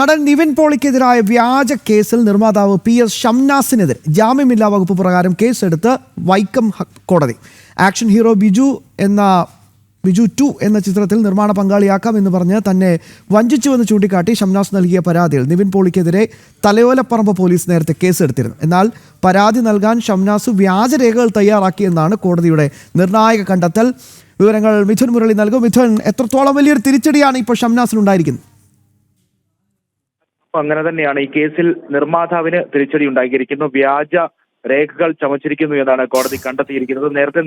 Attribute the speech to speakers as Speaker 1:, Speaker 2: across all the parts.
Speaker 1: നടൻ നിവിൻ പോളിക്കെതിരായ വ്യാജ കേസിൽ നിർമ്മാതാവ് പി എസ് ഷംനാസിനെതിരെ ജാമ്യമില്ലാ വകുപ്പ് പ്രകാരം കേസെടുത്ത് വൈക്കം കോടതി. ആക്ഷൻ ഹീറോ ബിജു എന്ന ബിജു ടു എന്ന ചിത്രത്തിൽ നിർമ്മാണ പങ്കാളിയാക്കാം എന്ന് പറഞ്ഞ് തന്നെ വഞ്ചിച്ചുവെന്ന് ചൂണ്ടിക്കാട്ടി ഷംനാസ് നൽകിയ പരാതിയിൽ നിവിൻ പോളിക്കെതിരെ തലയോലപ്പറമ്പ് പോലീസ് നേരത്തെ കേസെടുത്തിരുന്നു. എന്നാൽ പരാതി നൽകാൻ ഷംനാസ് വ്യാജരേഖകൾ തയ്യാറാക്കിയെന്നാണ് കോടതിയുടെ നിർണായക കണ്ടെത്തൽ. വിവരങ്ങൾ മിഥുൻ മുരളി നൽകും. മിഥുൻ എത്രത്തോളം വലിയൊരു തിരിച്ചടിയാണ് ഇപ്പോൾ ഷംനാസിനുണ്ടായിരിക്കുന്നത്?
Speaker 2: അങ്ങനെ തന്നെയാണ് ഈ കേസിൽ നിർമ്മാതാവിന് തിരിച്ചടി ഉണ്ടാക്കിയിരിക്കുന്നു. വ്യാജ രേഖകൾ ചമച്ചിരിക്കുന്നു എന്നാണ് കോടതി കണ്ടെത്തിയിരിക്കുന്നത്. നേരത്തെ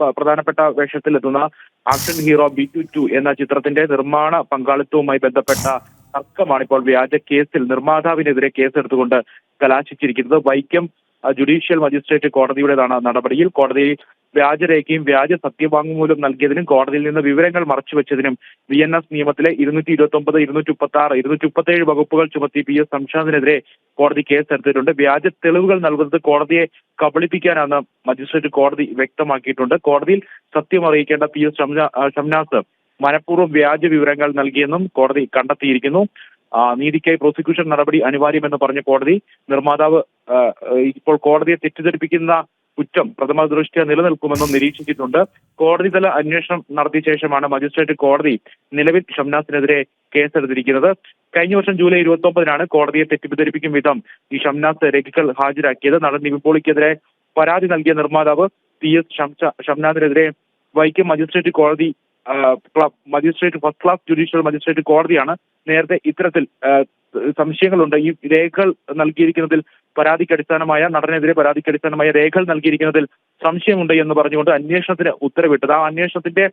Speaker 2: പ- പ്രധാനപ്പെട്ട വേഷത്തിലെത്തുന്ന ആക്ഷൻ ഹീറോ ബി ടു എന്ന ചിത്രത്തിന്റെ നിർമ്മാണ പങ്കാളിത്തവുമായി ബന്ധപ്പെട്ട തർക്കമാണ് ഇപ്പോൾ വ്യാജ കേസിൽ നിർമ്മാതാവിനെതിരെ കേസെടുത്തുകൊണ്ട് കലാശിച്ചിരിക്കുന്നത്. വൈക്കം ജുഡീഷ്യൽ മജിസ്ട്രേറ്റ് കോടതിയുടേതാണ് നടപടിയിൽ. കോടതിയിൽ വ്യാജരേഖയും വ്യാജ സത്യവാങ്മൂലം നൽകിയതിനും കോടതിയിൽ നിന്ന് വിവരങ്ങൾ മറച്ചുവെച്ചതിനും വി എൻ എസ് നിയമത്തിലെ ഇരുന്നൂറ്റി ഇരുപത്തി ഒമ്പത് ഇരുന്നൂറ്റി മുപ്പത്തി ആറ് ഇരുന്നൂറ്റി മുപ്പത്തി ഏഴ് വകുപ്പുകൾ ചുമത്തി പി എസ് സംശാന്തിനെതിരെ കോടതി കേസെടുത്തിട്ടുണ്ട് വ്യാജ തെളിവുകൾ നൽകുന്നത് കോടതിയെ കബളിപ്പിക്കാനാണ് മജിസ്ട്രേറ്റ് കോടതി വ്യക്തമാക്കിയിട്ടുണ്ട്. കോടതിയിൽ സത്യം അറിയിക്കേണ്ട പി എസ് ഷംനാസ് മനഃപൂർവം വ്യാജ വിവരങ്ങൾ നൽകിയെന്നും കോടതി കണ്ടെത്തിയിരിക്കുന്നു. നീതിക്കായി പ്രോസിക്യൂഷൻ നടപടി അനിവാര്യമെന്ന് പറഞ്ഞ കോടതി നിർമ്മാതാവ് ഇപ്പോൾ കോടതിയെ തെറ്റിദ്ധരിപ്പിക്കുന്ന കുറ്റം പ്രഥമ ദൃഷ്ടിയ നിലനിൽക്കുമെന്നും നിരീക്ഷിച്ചിട്ടുണ്ട്. കോടതിതല അന്വേഷണം നടത്തിയ ശേഷമാണ് മജിസ്ട്രേറ്റ് കോടതി നിലവിൽ ഷംനാസിനെതിരെ കേസെടുത്തിരിക്കുന്നത്. കഴിഞ്ഞ വർഷം ജൂലൈ ഇരുപത്തി ഒമ്പതിനാണ് കോടതിയെ തെറ്റിദ്ധരിപ്പിക്കും വിധം ഈ ഷംനാസ് രേഖകൾ ഹാജരാക്കിയത്. നടൻ നിവിപോളിക്കെതിരെ പരാതി നൽകിയ നിർമ്മാതാവ് പി എസ് ഷംനാഥിനെതിരെ വൈക്കം മജിസ്ട്രേറ്റ് കോടതി magistrate first class judicial magistrate കോടതിയാണ് നേരത്തെ ഇത്തരത്തിൽ സംശയങ്ങളുണ്ട് ഈ രേഖകൾ നൽകിയിരിക്കുന്നതിൽ പരാതിക്ക് അടിസ്ഥാനമായ നടനെതിരെ പരാതിക്ക് അടിസ്ഥാനമായ രേഖകൾ നൽകിയിരിക്കുന്നതിൽ സംശയമുണ്ട് എന്ന് പറഞ്ഞുകൊണ്ട് അന്വേഷണത്തിന് ഉത്തരവിട്ടത്. ആ അന്വേഷണത്തിന്റെ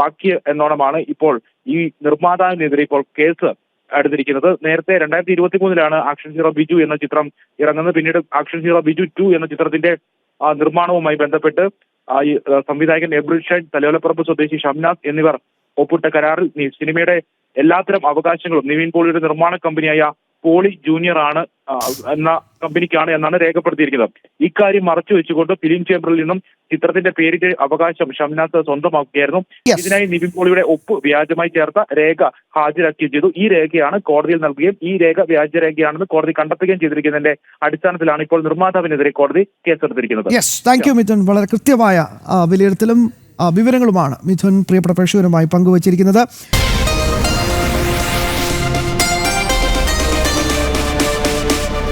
Speaker 2: ബാക്കി എന്നോണമാണ് ഇപ്പോൾ ഈ നിർമ്മാതാവിനെതിരെ ഇപ്പോൾ കേസ് എടുത്തിരിക്കുന്നത്. നേരത്തെ രണ്ടായിരത്തി ഇരുപത്തി മൂന്നിലാണ് ആക്ഷൻ ഹീറോ ബിജു എന്ന ചിത്രം ഇറങ്ങുന്നത്. പിന്നീട് ആക്ഷൻ ഹീറോ ബിജു ടു എന്ന ചിത്രത്തിന്റെ നിർമ്മാണവുമായി ബന്ധപ്പെട്ട് സംവിധായകൻ എബ്രിൽ ഷൈൻ സ്വദേശി ഷംനാഥ് എന്നിവർ ഒപ്പിട്ട കരാറിൽ സിനിമയുടെ എല്ലാത്തരം അവകാശങ്ങളും നിവിൻ പോളിയുടെ നിർമ്മാണ കമ്പനിയായ പോളി ജൂനിയർ ആണ് എന്ന കമ്പനിക്കാണ് എന്നാണ് രേഖപ്പെടുത്തിയിരിക്കുന്നത്. ഇക്കാര്യം മറച്ചു വെച്ചുകൊണ്ട് ഫിലിം ചേംബറിൽ നിന്നും ചിത്രത്തിന്റെ പേരിന്റെ അവകാശം ഷംനാഥ് സ്വന്തമാക്കുകയായിരുന്നു. ഇതിനായി നിവിൻ പോളിയുടെ ഒപ്പ് വ്യാജമായി ചേർത്ത രേഖ ഹാജരാക്കുകയും ചെയ്തു. ഈ രേഖയാണ് കോടതിയിൽ നൽകുകയും ഈ രേഖ വ്യാജരേഖയാണെന്ന് കോടതി കണ്ടെത്തുകയും ചെയ്തിരിക്കുന്നതിന്റെ അടിസ്ഥാനത്തിലാണ് ഇപ്പോൾ നിർമ്മാതാവിനെതിരെ കോടതി കേസെടുത്തിരിക്കുന്നത്.
Speaker 1: Yes thank you Mithun. വളരെ കൃത്യമായ വിലയിരുത്തലും വിവരങ്ങളുമാണ് മിഥുൻ പ്രിയപ്പെട്ട പ്രേക്ഷകരുമായി പങ്കുവച്ചിരിക്കുന്നത്.